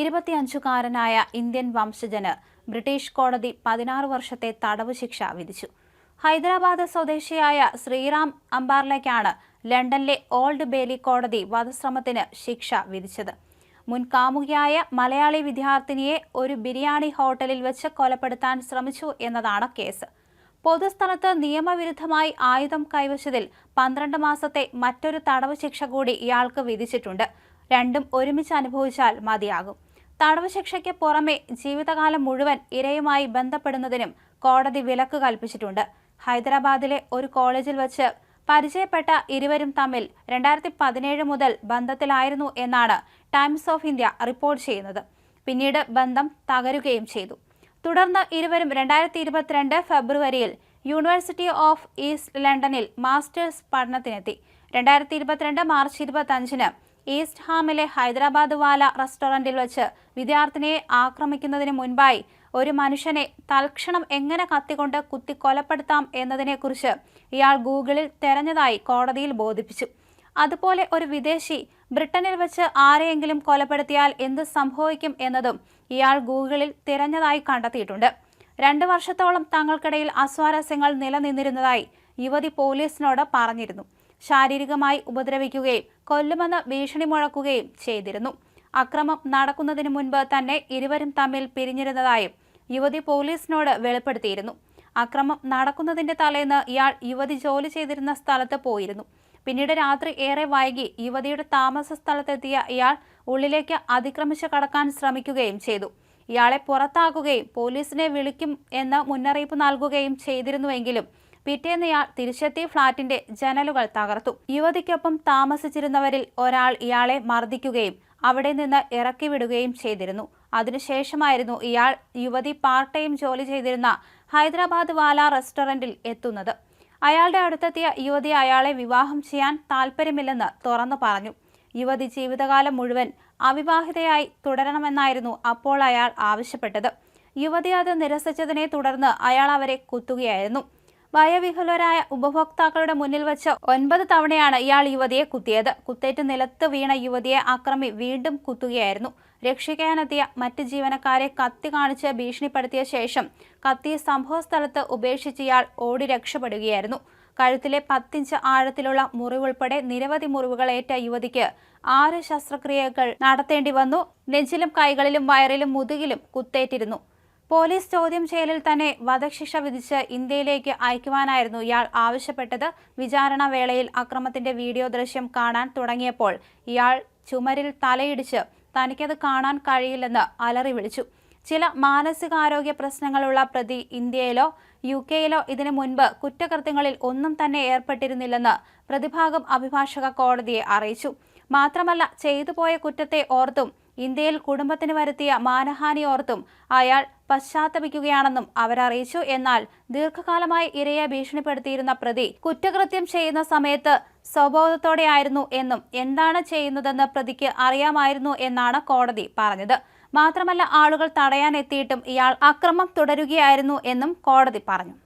ഇരുപത്തിയഞ്ചുകാരനായ Indian വംശജന് British കോടതി പതിനാറ് വർഷത്തെ തടവ് ശിക്ഷ വിധിച്ചു. ഹൈദരാബാദ് സ്വദേശിയായ ശ്രീറാം അംബാർലയ്ക്കാണ് ലണ്ടനിലെ ഓൾഡ് ബേലി കോടതി വധശ്രമത്തിന് ശിക്ഷ വിധിച്ചത്. മുൻ കാമുകിയായ മലയാളി വിദ്യാർത്ഥിനിയെ ഒരു ബിരിയാണി ഹോട്ടലിൽ വെച്ച് കൊലപ്പെടുത്താൻ ശ്രമിച്ചു എന്നതാണ് കേസ്. പൊതുസ്ഥലത്ത് നിയമവിരുദ്ധമായി ആയുധം കൈവശത്തിൽ പന്ത്രണ്ട് മാസത്തെ മറ്റൊരു തടവ് ശിക്ഷ കൂടി ഇയാൾക്ക് വിധിച്ചിട്ടുണ്ട്. രണ്ടും ഒരുമിച്ച് അനുഭവിച്ചാൽ മതിയാകും. തടവ് ശിക്ഷയ്ക്ക് പുറമെ ജീവിതകാലം മുഴുവൻ ഇരയുമായി ബന്ധപ്പെടുന്നതിനും കോടതി വിലക്ക് കൽപ്പിച്ചിട്ടുണ്ട്. ഹൈദരാബാദിലെ ഒരു കോളേജിൽ വച്ച് പരിചയപ്പെട്ട ഇരുവരും തമ്മിൽ രണ്ടായിരത്തി പതിനേഴ് മുതൽ ബന്ധത്തിലായിരുന്നു എന്നാണ് ടൈംസ് ഓഫ് ഇന്ത്യ റിപ്പോർട്ട് ചെയ്യുന്നത്. പിന്നീട് ബന്ധം തകരുകയും ചെയ്തു. തുടർന്ന് ഇരുവരും രണ്ടായിരത്തി ഇരുപത്തിരണ്ട് ഫെബ്രുവരിയിൽ യൂണിവേഴ്സിറ്റി ഓഫ് ഈസ്റ്റ് ലണ്ടനിൽ മാസ്റ്റേഴ്സ് പഠനത്തിനെത്തി. രണ്ടായിരത്തി ഇരുപത്തിരണ്ട് മാർച്ച് ഇരുപത്തഞ്ചിന് ഈസ്റ്റ് ഹാമിലെ ഹൈദരാബാദ് വാല റെസ്റ്റോറന്റിൽ വെച്ച് വിദ്യാർത്ഥിനിയെ ആക്രമിക്കുന്നതിന് മുൻപായി ഒരു മനുഷ്യനെ തൽക്ഷണം എങ്ങനെ കത്തിക്കൊണ്ട് കുത്തി കൊലപ്പെടുത്താം എന്നതിനെക്കുറിച്ച് ഇയാൾ ഗൂഗിളിൽ തെരഞ്ഞതായി കോടതിയിൽ ബോധിപ്പിച്ചു. അതുപോലെ ഒരു വിദേശി ബ്രിട്ടനിൽ വെച്ച് ആരെയെങ്കിലും കൊലപ്പെടുത്തിയാൽ എന്ത് സംഭവിക്കും എന്നതും ഇയാൾ ഗൂഗിളിൽ തിരഞ്ഞതായി കണ്ടെത്തിയിട്ടുണ്ട്. രണ്ട് വർഷത്തോളം തങ്ങൾക്കിടയിൽ അസ്വാരസ്യങ്ങൾ നിലനിന്നിരുന്നതായി യുവതി പോലീസിനോട് പറഞ്ഞിരുന്നു. ശാരീരികമായി ഉപദ്രവിക്കുകയും കൊല്ലുമെന്ന് ഭീഷണി മുഴക്കുകയും ചെയ്തിരുന്നു. അക്രമം നടക്കുന്നതിന് മുൻപ് തന്നെ ഇരുവരും തമ്മിൽ പിരിഞ്ഞിരുന്നതായും യുവതി പോലീസിനോട് വെളിപ്പെടുത്തിയിരുന്നു. അക്രമം നടക്കുന്നതിന്റെ തലേന്ന് ഇയാൾ യുവതി ജോലി ചെയ്തിരുന്ന സ്ഥലത്ത് പോയിരുന്നു. പിന്നീട് രാത്രി ഏറെ വൈകി യുവതിയുടെ താമസ സ്ഥലത്തെത്തിയ ഇയാൾ ഉള്ളിലേക്ക് അതിക്രമിച്ച് കടക്കാൻ ശ്രമിക്കുകയും ചെയ്തു. ഇയാളെ പുറത്താക്കുകയും പോലീസിനെ വിളിക്കും എന്ന് മുന്നറിയിപ്പ് നൽകുകയും ചെയ്തിരുന്നുവെങ്കിലും പിറ്റേന്ന് ഇയാൾ തിരിച്ചെത്തി ഫ്ളാറ്റിന്റെ ജനലുകൾ തകർത്തു. യുവതിക്കൊപ്പം താമസിച്ചിരുന്നവരിൽ ഒരാൾ ഇയാളെ മർദ്ദിക്കുകയും അവിടെ നിന്ന് ഇറക്കി വിടുകയും ചെയ്തിരുന്നു. അതിനുശേഷമായിരുന്നു ഇയാൾ യുവതി പാർട്ട് ടൈം ജോലി ചെയ്തിരുന്ന ഹൈദരാബാദ് വാല റെസ്റ്റോറന്റിൽ എത്തുന്നത്. അയാളുടെ അടുത്തെത്തിയ യുവതി അയാളെ വിവാഹം ചെയ്യാൻ താല്പര്യമില്ലെന്ന് തുറന്നു പറഞ്ഞു. യുവതി ജീവിതകാലം മുഴുവൻ അവിവാഹിതയായി തുടരണമെന്നായിരുന്നു അപ്പോൾ അയാൾ ആവശ്യപ്പെട്ടത്. യുവതി അത് നിരസിച്ചതിനെ തുടർന്ന് അയാൾ അവരെ കുത്തുകയായിരുന്നു. ഭയവിഹുലരായ ഉപഭോക്താക്കളുടെ മുന്നിൽ വെച്ച് ഒൻപത് തവണയാണ് ഇയാൾ യുവതിയെ കുത്തിയത്. കുത്തേറ്റ് നിലത്ത് വീണ യുവതിയെ ആക്രമി വീണ്ടും കുത്തുകയായിരുന്നു. രക്ഷിക്കാനെത്തിയ മറ്റ് ജീവനക്കാരെ കത്തി കാണിച്ച് ഭീഷണിപ്പെടുത്തിയ ശേഷം കത്തി സംഭവസ്ഥലത്ത് ഉപേക്ഷിച്ച് ഇയാൾ ഓടി രക്ഷപ്പെടുകയായിരുന്നു. കഴുത്തിലെ പത്തിഞ്ച് ആഴത്തിലുള്ള മുറിവുൾപ്പെടെ നിരവധി മുറിവുകൾ ഏറ്റ യുവതിക്ക് ആറ് ശസ്ത്രക്രിയകൾ നടത്തേണ്ടി വന്നു? നെഞ്ചിലും കൈകളിലും വയറിലും മുതുകിലും കുത്തേറ്റിരുന്നു. പോലീസ് ചോദ്യം ചെയ്യലിൽ തന്നെ വധശിക്ഷ വിധിച്ച് ഇന്ത്യയിലേക്ക് അയക്കുവാനായിരുന്നു ഇയാൾ ആവശ്യപ്പെട്ടത്. വിചാരണ വേളയിൽ അക്രമത്തിന്റെ വീഡിയോ ദൃശ്യം കാണാൻ തുടങ്ങിയപ്പോൾ ഇയാൾ ചുമരിൽ തലയിടിച്ച് തനിക്കത് കാണാൻ കഴിയില്ലെന്ന് അലറി വിളിച്ചു. ചില മാനസികാരോഗ്യ പ്രശ്നങ്ങളുള്ള പ്രതി ഇന്ത്യയിലോ യു കെയിലോ ഇതിനു മുൻപ് കുറ്റകൃത്യങ്ങളിൽ ഒന്നും തന്നെ ഏർപ്പെട്ടിരുന്നില്ലെന്ന് പ്രതിഭാഗം അഭിഭാഷക കോടതിയെ അറിയിച്ചു. മാത്രമല്ല ചെയ്തുപോയ കുറ്റത്തെ ഓർത്തും ഇന്ത്യയിൽ കുടുംബത്തിന് വരുത്തിയ മാനഹാനി ഓർത്തും അയാൾ പശ്ചാത്തപിക്കുകയാണെന്നും അവരറിയിച്ചു. എന്നാൽ ദീർഘകാലമായി ഇരയെ ഭീഷണിപ്പെടുത്തിയിരുന്ന പ്രതി കുറ്റകൃത്യം ചെയ്യുന്ന സമയത്ത് സ്വബോധത്തോടെയായിരുന്നു എന്നും എന്താണ് ചെയ്യുന്നതെന്ന് പ്രതിക്ക് അറിയാമായിരുന്നു എന്നാണ് കോടതി പറഞ്ഞത്. മാത്രമല്ല ആളുകൾ തടയാനെത്തിയിട്ടും ഇയാൾ അക്രമം തുടരുകയായിരുന്നു എന്നും കോടതി പറഞ്ഞു.